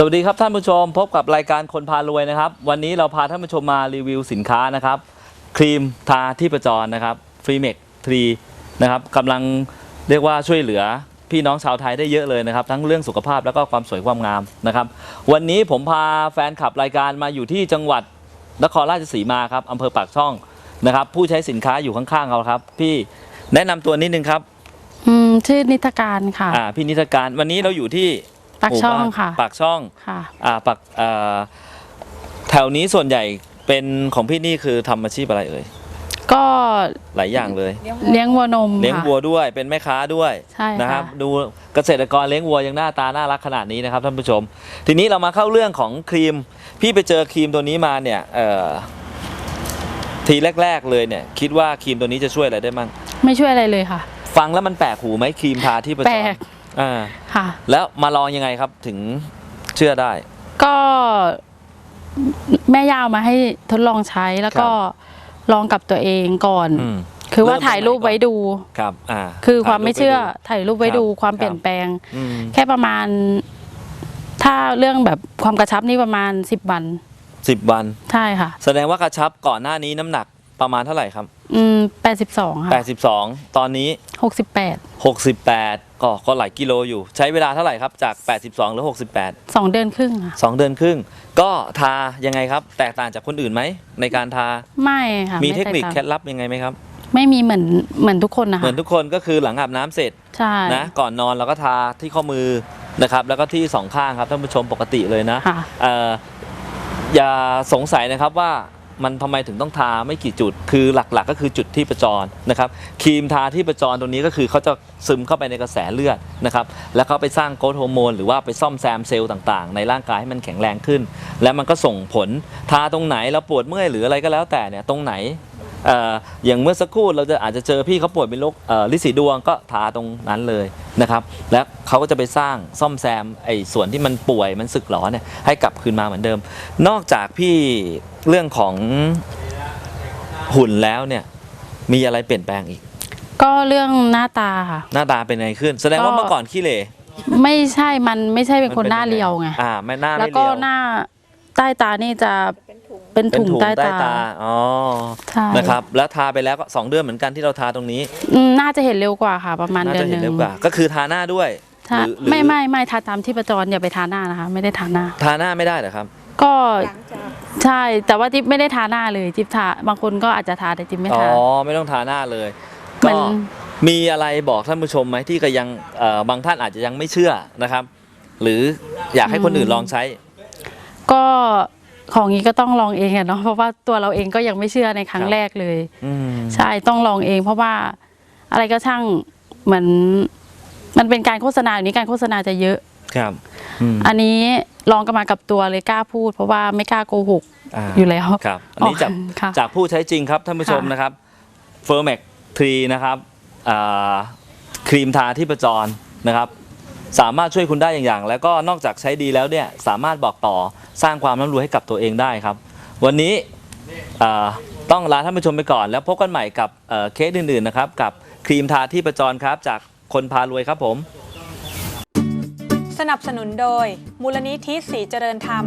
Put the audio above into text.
สวัสดีครับท่านผู้ชมพบกับรายการคนพารวยนะครับ วันนี้เราพาท่านผู้ชมมารีวิวสินค้านะครับครีมทาที่ประจรนะครับฟรีเมกทรีนะครับกำลังเรียกว่าช่วยเหลือพี่น้องชาวไทยได้เยอะเลยนะครับ ทั้งเรื่องสุขภาพแล้วก็ความสวยความงามนะครับ วันนี้ผมพาแฟนคลับรายการมาอยู่ที่จังหวัดนครราชสีมาครับอำเภอปากช่องนะครับ ผู้ใช้สินค้าอยู่ข้างๆเขาครับ พี่แนะนำตัวนิดนึงครับ อืมชื่อนิตการค่ะอ่าพี่นิทการวันนี้เราอยู่ที่ ปากช่องหมู่บ้านค่ะ ปากช่องค่ะ อ่าปักอ่าแถวนี้ส่วนใหญ่เป็นของพี่นี่คือทำอาชีพอะไรเอ่ยก็หลายอย่างเลย เลี้ยงวัวนมเลี้ยงค่ะ วัวด้วยเป็นแม่ค้าด้วยใช่ค่ะ นะครับ ดูเกษตรกรเลี้ยงวัวยังหน้าตาน่ารักขนาดนี้นะครับท่านผู้ชม ทีนี้เรามาเข้าเรื่องของครีม พี่ไปเจอครีมตัวนี้มาเนี่ยเอ่อทีแรก ๆเลยเนี่ย คิดว่าครีมตัวนี้จะช่วยอะไรได้มั่งไม่ช่วยอะไรเลยค่ะ ฟังแล้วมันแปลกหูไหมครีมทาที่ประจแปลรก อ่าค่ะ แล้วมาลองยังไงครับถึงเชื่อได้ ก็แม่ยาวมาให้ทดลองใช้แล้วก็ลองกับตัวเองก่อน อืม คือว่าเริ่มถ่ายรูปตรงไหนก่อนไว้ดู ครับ อ่าคือความไม่เชื่อถ่ายรูปปถ่ายรูปไว้ดูครับความครับเปลี่ยนแปลง อืมแค่ประมาณ ถ้าเรื่องแบบความกระชับนี่ประมาณสิบวันสิบวัน ใช่ค่ะ แสดงว่ากระชับก่อนหน้านี้น้ำหนัก ประมาณเท่าไหร่ครับ อืมแปดสิบสองค่ะ82 ตอนนี้ หกสิบแปด68 ก็ก็หลายกิโลอยู่ ใช้เวลาเท่าไหร่ครับ จาก 82 หรือ 68 สองเดือนครึ่งค่ะ 2 เดือนครึ่ง ก็ทายังไงครับ แตกต่างจากคนอื่นไหม ในการทา ไม่ค่ะมีไเทคนิคแตกเคล็ต่างดลับยังไงไหมครับ ไม่มีเหมือนเหมือนทุกคนนะคะเหมือนทุกคนก็คือหลังอาบน้ำเสร็จ ใช่นะก่อนนอนเราก็ทาที่ข้อมือนะครับ แล้วก็ที่สองข้างครับท่านผู้ชมปกติเลยนะค่ะ เอ่ออย่าสงสัยนะครับว่า มันทำไมถึงต้องทาไม่กี่จุด คือหลักๆก็คือจุดที่ประจรนะครับครีมทาที่ประจรตรงนี้ก็คือเขาจะซึมเข้าไปในกระแสเลือดนะครับแล้วเขาไปสร้างโกรทฮอร์โมนหรือว่าไปซ่อมแซมเซลล์ต่างๆ ในร่างกายให้มันแข็งแรงขึ้น และมันก็ส่งผลทาตรงไหนเราปวดเมื่อยหรืออะไรก็แล้วแต่เนี่ยตรงไหน อ่ออย่างเมื่อสักครู่เราจะอาจจะเจอพี่เขาป่วยเป็นโรคเอ่อลินสีดวงก็ทาตรงนั้นเลยนะครับ และเขาก็จะไปสร้างซ่อมแซมไอ้ส่วนที่มันป่วยมันสึกหรอเนี่ยให้กลับคืนมาเหมือนเดิม นอกจากพี่เรื่องของหุ่นแล้วเนี่ยมีอะไรเปลี่ยนแปลงอีก ก็เรื่องหน้าตาค่ะ หน้าตาเป็นไงขึ้น แสดงว่าก็เมื่อก่อนขี้เหร่ไม่ใช่มันไม่ใช่เป็นคนหน้าเรียวไงอ่าไม่หน้าแล้วไม่ก็เรียวหน้าใต้ตานี่จะ เป็นเป็นถุงถุงใต้ใต้ตา ตาอ๋อใช่ นะครับ แล้วทาไปแล้วก็สองเดือนเหมือนกันที่เราทาตรงนี้อืมน่าจะเห็นเร็วกว่าค่ะ ประมาณน่าเดือจะนหเห็นนึ่งเร็วกว่าก็คือทาหน้าด้วยถ้าหรือหรือไม่ไม่ไม่ทาตามที่ประจรอย่าไปทาหน้านะคะ ไม่ได้ทาหน้า ทาหน้าไม่ได้เหรอครับ ก็ใช่ แต่ว่าจิ๊บไม่ได้ทาหน้าเลยจิ๊บทาบางคนก็อาจจะทาแต่จิ๊บไม่อ๋อทา ไม่ต้องทาหน้าเลยเหมืก็อนมีอะไรบอกท่านผู้ชมไหมที่ก็ยังเอ่อบางท่านอาจจะยังไม่เชื่อนะครับ หรืออยากให้คนอื่นลองใช้ ก็ ของนี้ก็ต้องลองเองอะเนาะเพราะว่าตัวเราเองก็ยังไม่เชื่อในครั้งครับแรกเลย อืมใช่ต้องลองเอง เพราะว่าอะไรก็ช่างเหมือนมันเป็นการโฆษณาอยู่นี้การโฆษณาจะเยอะ ครับอืมอันนี้ลองกันมากับตัวเลยกล้าพูด เพราะว่าไม่กล้าโกหกาอยู่แล้วครับอันนี้จากค่ะ จากผู้ใช้จริงครับท่านผู้ชมค่ะนะครับเฟอร์แม็กทรีนะครับอ่าครีมทาที่ประจรนะครับ สามารถช่วยคุณได้อย่างอย่าง แล้วก็นอกจากใช้ดีแล้วเนี่ยสามารถบอกต่อสร้างความร่ำรวยให้กับตัวเองได้ครับ วันนี้ต้องลาท่านผู้ชมไปก่อน แล้วพบกันใหม่กับเเคสอื่นๆนะครับกับครีมทาที่ประจรครับจากคนพารวยครับผม สนับสนุนโดย มูลนิธิสีเจริญธรรม